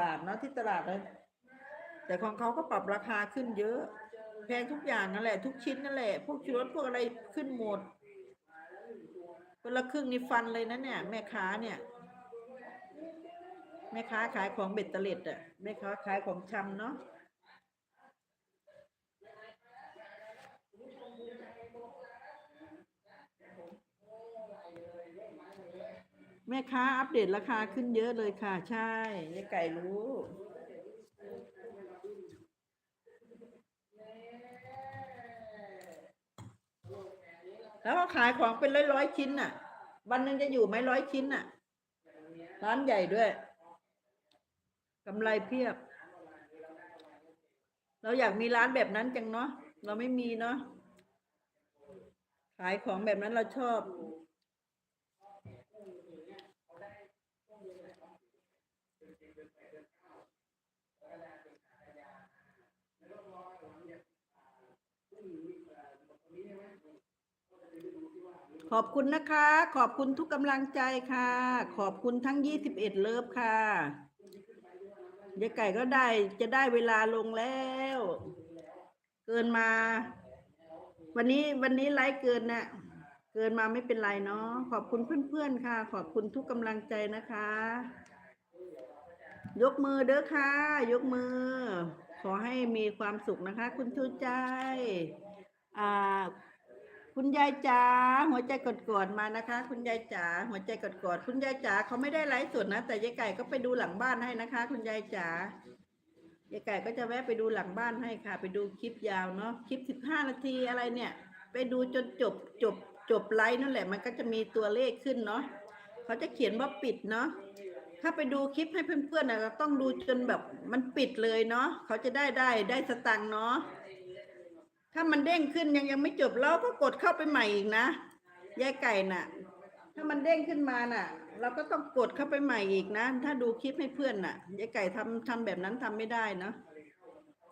บาทเนาะที่ตลาดเลยแต่ของเขาก็ปรับราคาขึ้นเยอะ แพงทุกอย่างนั่นแหละ ทุกชิ้นนั่นแหละ พวกชุรสพวกอะไรขึ้นหมดคนละครึ่งนี่ฟันเลยนะเนี่ย แม่ค้าเนี่ย แม่ค้าขายของเบ็ดเตล็ดอะแม่ค้าขายของชำเนาะ แม่ค้าอัปเดตราคาขึ้นเยอะเลยค่ะ ใช่ยายไก่รู้ แล้วก็ขายของเป็นร้อยร้อยชิ้นน่ะ วันหนึ่งจะอยู่ไหมร้อยชิ้นน่ะ ร้านใหญ่ด้วยกำไรเพียบ เราอยากมีร้านแบบนั้นจังเนาะเราไม่มีเนาะขายของแบบนั้นเราชอบ ขอบคุณนะคะ ขอบคุณทุกกำลังใจค่ะ ขอบคุณทั้งยี่สิบเอ็ดเลิฟค่ะยายไก่ก็ได้จะได้เวลาลงแล้ว เกินมา วันนี้วันนี้ไลฟ์เกินนะเกินมาไม่เป็นไรเนาะขอบคุณเพื่อนๆค่ะ ขอบคุณทุกกำลังใจนะคะ ยกมือเด้อค่ะ ยกมือ ขอให้มีความสุขนะคะ คุณชูใจ อ่า คุณยายจ๋าหัวใจกดๆมานะคะ คุณยายจ๋าหัวใจกดๆคุณยายจ๋าเขาไม่ได้ไลฟ์สดนะ แต่ยายไก่ก็ไปดูหลังบ้านให้นะคะ คุณยายจ๋ายายไก่ก็จะแวะไปดูหลังบ้านให้ค่ะ ไปดูคลิปยาวเนาะคลิปสิบห้านาทีอะไรเนี่ย ไปดูจนจบจบจบไลฟ์นั่นแหละ มันก็จะมีตัวเลขขึ้นเนาะเขาจะเขียนว่าปิดเนาะ ถ้าไปดูคลิปให้เพื่อนๆนะก็ต้องดูจนแบบมันปิดเลยเนาะเขาจะได้ได้ได้สตังค์เนาะถ้ามันเด้งขึ้นยังยังไม่จบเราก็กดเข้าไปใหม่อีกนะยายไก่น่ะ ถ้ามันเด้งขึ้นมาน่ะ เราก็ต้องกดเข้าไปใหม่อีกนะ ถ้าดูคลิปให้เพื่อนน่ะยายไก่ทำทำแบบนั้นทำไม่ได้เนาะ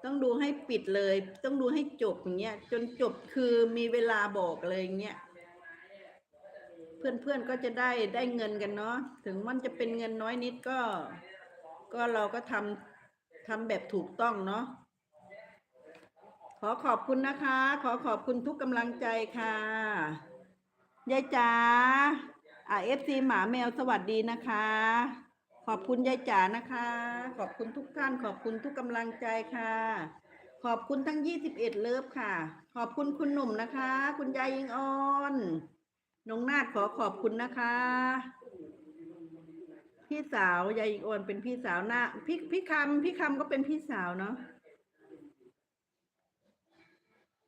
ต้องดูให้ปิดเลย ต้องดูให้จบอย่างเงี้ยจนจบคือมีเวลาบอกเลยอย่างเงี้ย เพื่อนๆก็จะได้ได้เงินกันเนาะถึงมันจะเป็นเงินน้อยนิดก็ ก็เราก็ทำทำแบบถูกต้องเนาะขอขอบคุณนะคะ ขอขอบคุณทุกกำลังใจค่ะยายจ๋าอ่าเอฟซีหมาแมวสวัสดีนะคะ ขอบคุณยายจ๋านะคะ ขอบคุณทุกท่าน ขอบคุณทุกกำลังใจค่ะ ขอบคุณทั้งยี่สิบเอ็ดเลิฟค่ะ ขอบคุณคุณหนุ่มนะคะ คุณยายยิงออน น้องนาดขอขอบคุณนะคะ พี่สาวยายยิงออนเป็นพี่สาวหน้าพี่พี่คำพี่คำก็เป็นพี่สาวเนาะ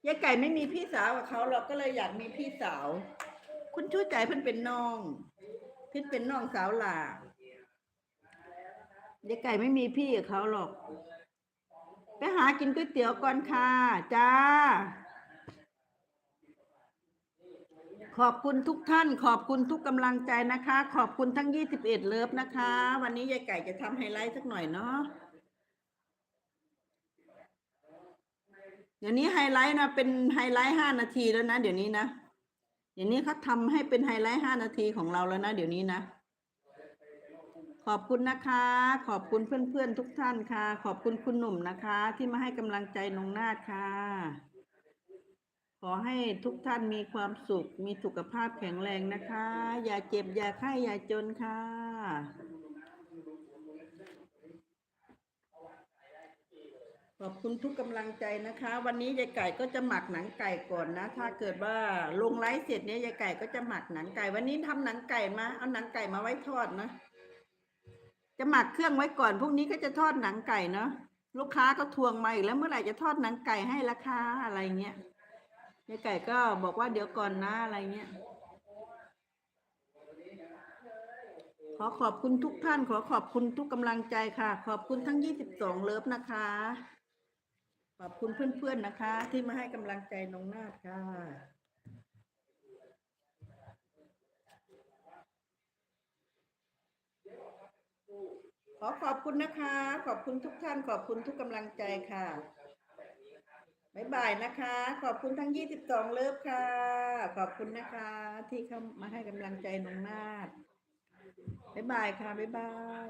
ยายไก่ไม่มีพี่สาวกับเขาเราก็เลยอยากมีพี่สาว คุณชู้ใจเพิ่นเป็นน้องเพิ่นเป็นน้องสาวหล่ายายไก่ไม่มีพี่กับเขาหรอก ไปหากินก๋วยเตี๋ยวก่อนค่ะ จ้า ขอบคุณทุกท่าน ขอบคุณทุกกำลังใจนะคะ ขอบคุณทั้งยี่สิบเอ็ดเลิฟนะคะ วันนี้ยายไก่จะทำไฮไลท์สักหน่อยเนาะเดี๋ยวนี้ไฮไลท์นะเป็นไฮไลท์ห้านาทีแล้วนะเดี๋ยวนี้นะเดี๋ยวนี้เขาทำให้เป็นไฮไลท์ห้านาทีของเราแล้วนะเดี๋ยวนี้นะ ขอบคุณนะคะ ขอบคุณเพื่อนๆทุกท่านค่ะ ขอบคุณคุณหนุ่มนะคะ ที่มาให้กำลังใจนงนาดค่ะ ขอให้ทุกท่านมีความสุข มีสุขภาพแข็งแรงนะคะ อย่าเจ็บ อย่าไข้ อย่าจนค่ะ ขอบคุณทุกกำลังใจนะคะ วันนี้ยายไก่ก็จะหมักหนังไก่ก่อนนะ ถ้าเกิดว่าลงไลฟ์เสร็จเนี่ยยายไก่ก็จะหมักหนังไก่ วันนี้ทำหนังไก่มา เอาหนังไก่มาไว้ทอดนะ จะหมักเครื่องไว้ก่อนพรุ่งนี้ก็จะทอดหนังไก่เนาะ ลูกค้าก็ทวงมาอีกแล้วเมื่อไหร่จะทอดหนังไก่ให้ราคาอะไรเงี้ย ยายไก่ก็บอกว่าเดี๋ยวก่อนนะอะไรเงี้ย ขอขอบคุณทุกท่าน ขอขอบคุณทุกกำลังใจค่ะ ขอบคุณทั้ง 22 เลิฟนะคะ ขอบคุณเพื่อนๆนะคะ ที่มาให้กำลังใจน้องนาดค่ะขอขอบคุณนะคะ ขอบคุณทุกท่าน ขอบคุณทุกกำลังใจค่ะ บายบายนะคะ ขอบคุณทั้ง 22 เลิฟค่ะ ขอบคุณนะคะ ที่เข้ามาให้กำลังใจน้องนาดบายบายค่ะบายบาย